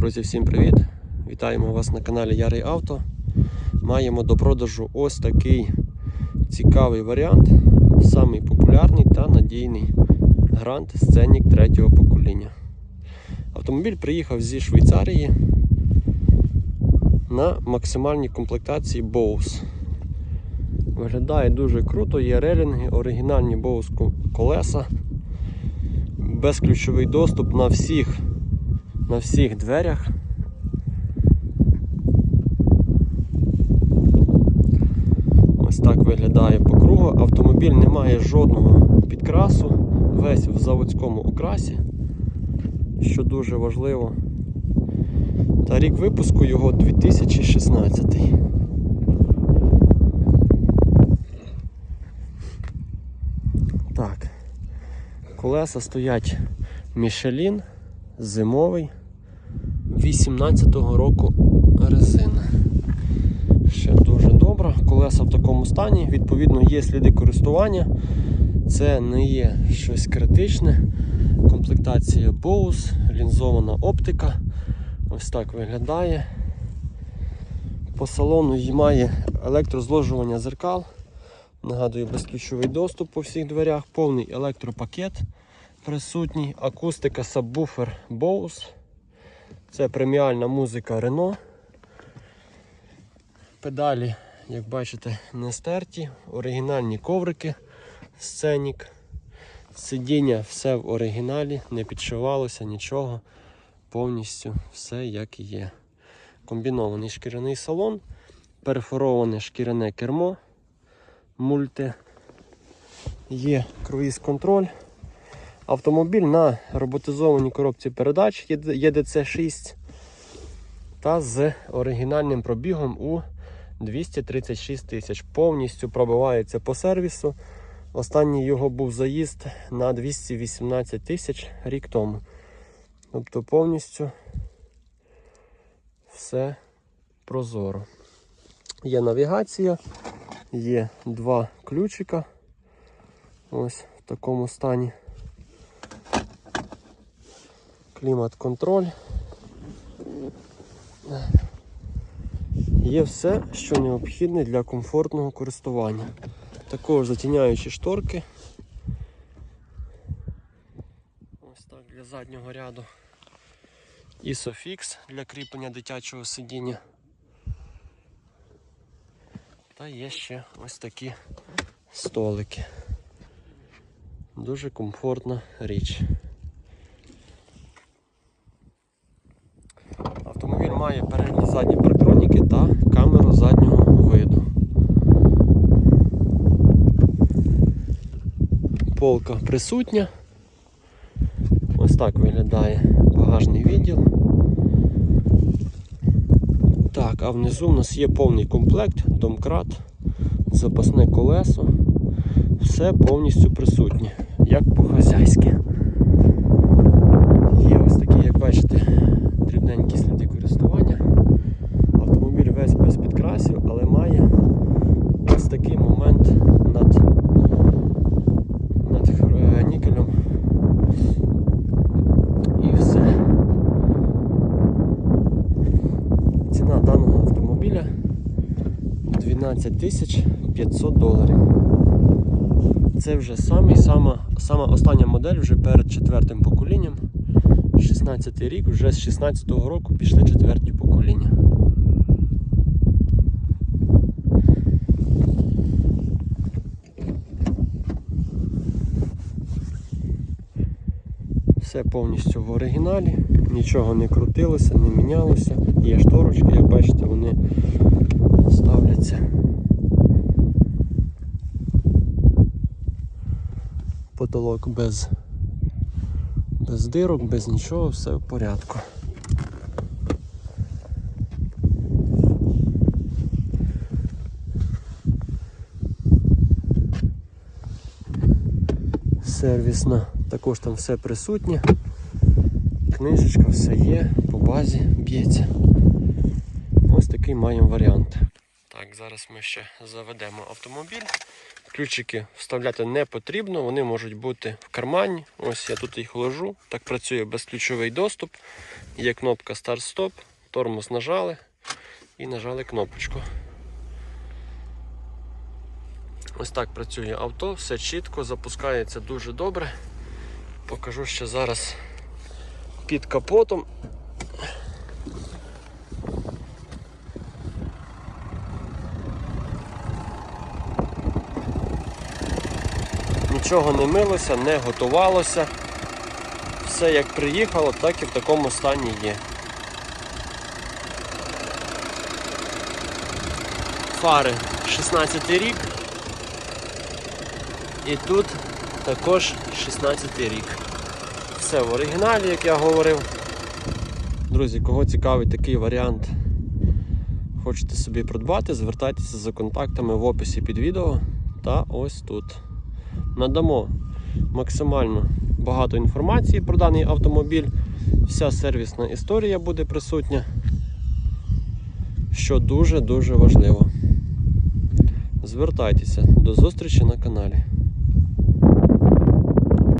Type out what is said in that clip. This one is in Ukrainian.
Друзі, всім привіт! Вітаємо вас на каналі Ярий Авто. Маємо до продажу ось такий цікавий варіант, самий популярний та надійний Grand Scenic третього покоління. Автомобіль приїхав зі Швейцарії на максимальній комплектації Bose. Виглядає дуже круто, є релінги, оригінальні Bose колеса, безключовий доступ на всіх на всіх дверях. Ось так виглядає по кругу. Автомобіль не має жодного підкрасу, весь в заводському окрасі, що дуже важливо. Та рік випуску його 2016. Так, колеса стоять Michelin зимовий 18-го року резина. Ще дуже добра. Колеса в такому стані, відповідно, є сліди користування. Це не є щось критичне. Комплектація Bose, лінзована оптика. Ось так виглядає. По салону має електрозложування зеркал. Нагадую, безключовий доступ по всіх дверях, повний електропакет присутній, акустика сабвуфер Bose. Це преміальна музика Renault. Педалі, як бачите, не стерті, оригінальні коврики Scenic. Сидіння все в оригіналі, не підшивалося нічого. Повністю все як і є. Комбінований шкіряний салон, перфороване шкіряне кермо, мульти, є круїз-контроль. Автомобіль на роботизованій коробці передач ЄДЦ6 та з оригінальним пробігом у 236 тисяч. Повністю пробивається по сервісу. Останній його був заїзд на 218 тисяч рік тому. Тобто повністю все прозоро. Є навігація, є два ключика. Ось в такому стані клімат-контроль. Є все, що необхідне для комфортного користування. Також затіняючі шторки. Ось так для заднього ряду. Isofix для кріплення дитячого сидіння. Та є ще ось такі столики. Дуже комфортна річ. Автомобіль має передні задні парктроніки та камеру заднього виду. Полка присутня. Ось так виглядає багажний відділ. Так, а внизу в нас є повний комплект, домкрат, запасне колесо. Все повністю присутнє, як по-хазяйськи. Є ось такі, як бачите, дрібненькі сліди користування. Автомобіль весь без підкрасів, але має ось такий момент над, над е, нікелем. І все. Ціна даного автомобіля 12 тисяч 500 доларів. Це вже самий, сама, сама остання модель вже перед четвертим поколінням. 16 рік, вже з 16-го року пішли четверті покоління. Все повністю в оригіналі, нічого не крутилося, не мінялося. Є шторочки, як бачите, вони ставляться. Потолок без без дирок, без нічого, все в порядку. Сервісна, також там все присутнє. Книжечка, все є, по базі б'ється. Ось такий маємо варіант. Так, зараз ми ще заведемо автомобіль, Ключики вставляти не потрібно, вони можуть бути в кармані. Ось я тут їх ложу. Так працює безключовий доступ. Є кнопка старт-стоп, тормоз нажали і нажали кнопочку. Ось так працює авто, все чітко, запускається дуже добре. Покажу ще зараз під капотом. Нічого не милося, не готувалося. Все як приїхало, так і в такому стані є. Фари 16 рік. І тут також 16 рік. Все в оригіналі, як я говорив. Друзі, кого цікавить такий варіант, хочете собі придбати, звертайтеся за контактами в описі під відео та ось тут. Надамо максимально багато інформації про даний автомобіль. Вся сервісна історія буде присутня, що дуже-дуже важливо. Звертайтеся до зустрічі на каналі.